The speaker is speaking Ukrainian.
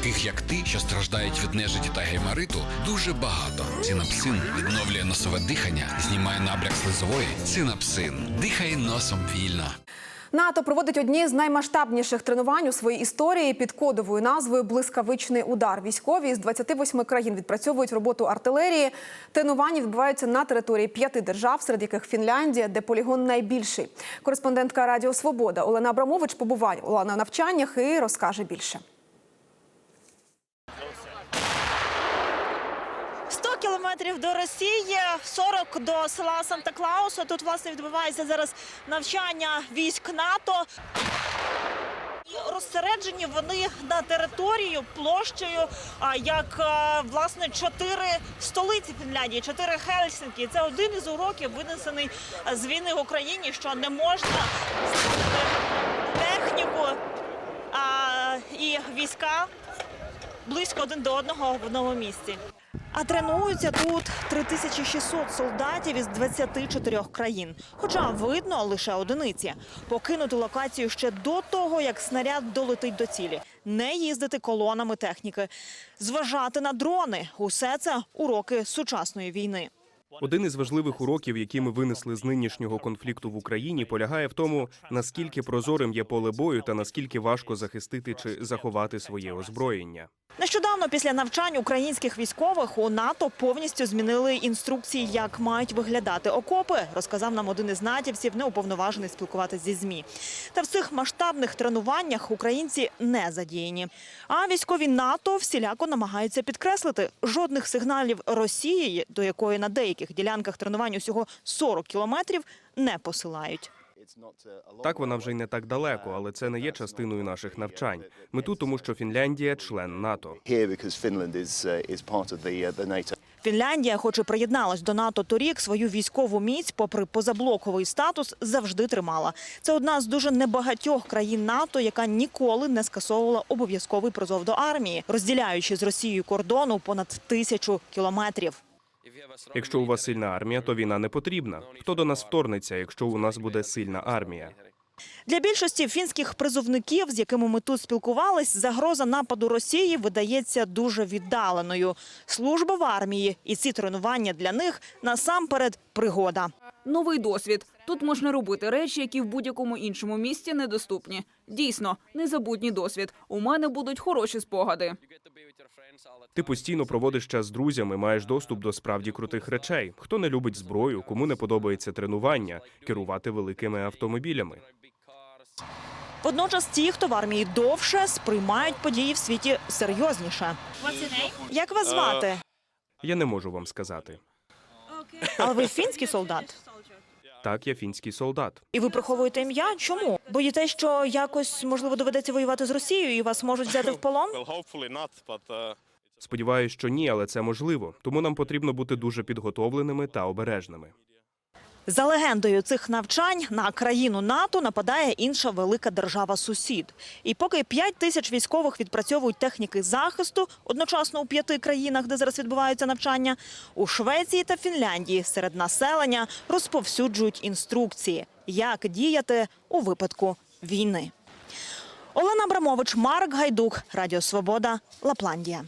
таких як ти, що страждають від нежиті та геймариту, дуже багато. Цинапсин відновлює носове дихання, знімає набряк слизової. Цинапсин. Дихай носом вільно. НАТО проводить одні з наймасштабніших тренувань у своїй історії під кодовою назвою Блискавичний удар. Військові з 28 країн відпрацьовують роботу артилерії. Тренування відбуваються на території п'яти держав, серед яких Фінляндія, де полігон найбільший. Кореспондентка Радіо Свобода Олена Абрамович побувала на навчаннях і розкаже більше. Кілометрів до Росії, 40 до села Санта-Клауса. Тут власне відбувається зараз навчання військ НАТО. Розсереджені вони на територію площею, як власне чотири столиці Фінляндії, чотири Хельсинкі. Це один із уроків, винесений з війни в Україні, що не можна техніку і війська близько один до одного в одному місці. А тренуються тут 3600 солдатів із 24 країн. Хоча видно лише одиниці. Покинути локацію ще до того, як снаряд долетить до цілі. Не їздити колонами техніки, зважати на дрони. Усе це уроки сучасної війни. Один із важливих уроків, які ми винесли з нинішнього конфлікту в Україні, полягає в тому, наскільки прозорим є поле бою та наскільки важко захистити чи заховати своє озброєння. Нещодавно після навчань українських військових у НАТО повністю змінили інструкції, як мають виглядати окопи. Розказав нам один із натівців, неуповноважений спілкуватися зі змі. Та в цих масштабних тренуваннях українці не задіяні. А військові НАТО всіляко намагаються підкреслити жодних сигналів Росії, до якої на деяких ділянках тренувань усього 40 кілометрів, не посилають. Так вона вже й не так далеко, але це не є частиною наших навчань. Ми тут, тому що Фінляндія член НАТО. uh, uh. Фінляндія, хоч і приєдналась до НАТО торік, свою військову міць, попри позаблоковий статус, завжди тримала. Це одна з дуже небагатьох країн НАТО, яка ніколи не скасовувала обов'язковий призов до армії, розділяючи з Росією кордону понад тисячу кілометрів. Якщо у вас сильна армія, то війна не потрібна. Хто до нас вторгнеться, якщо у нас буде сильна армія? Для більшості фінських призовників, з якими ми тут спілкувались, загроза нападу Росії видається дуже віддаленою. Служба в армії і ці тренування для них насамперед пригода. Новий досвід. Тут можна робити речі, які в будь-якому іншому місці недоступні. Дійсно, незабутній досвід. У мене будуть хороші спогади. Ти постійно проводиш час з друзями, маєш доступ до справді крутих речей. Хто не любить зброю, кому не подобається тренування, керувати великими автомобілями. Водночас ті, хто в армії довше, сприймають події в світі серйозніше. Як вас звати? Я не можу вам сказати. Але ви фінський солдат. Так, я фінський солдат. І ви приховуєте ім'я? Чому? Боїтесь, що якось можливо доведеться воювати з Росією і вас можуть взяти в полон? Сподіваюся, uh, Сподіваюсь, що ні, але це можливо. Тому нам потрібно бути дуже підготовленими та обережними. За легендою цих навчань на країну НАТО нападає інша велика держава-сусід. І поки 5 тисяч військових відпрацьовують техніки захисту одночасно у п'яти країнах, де зараз відбуваються навчання, у Швеції та Фінляндії серед населення розповсюджують інструкції, як діяти у випадку війни. Олена Абрамович, Марк Гайдук, Радіо Свобода, Лапландія.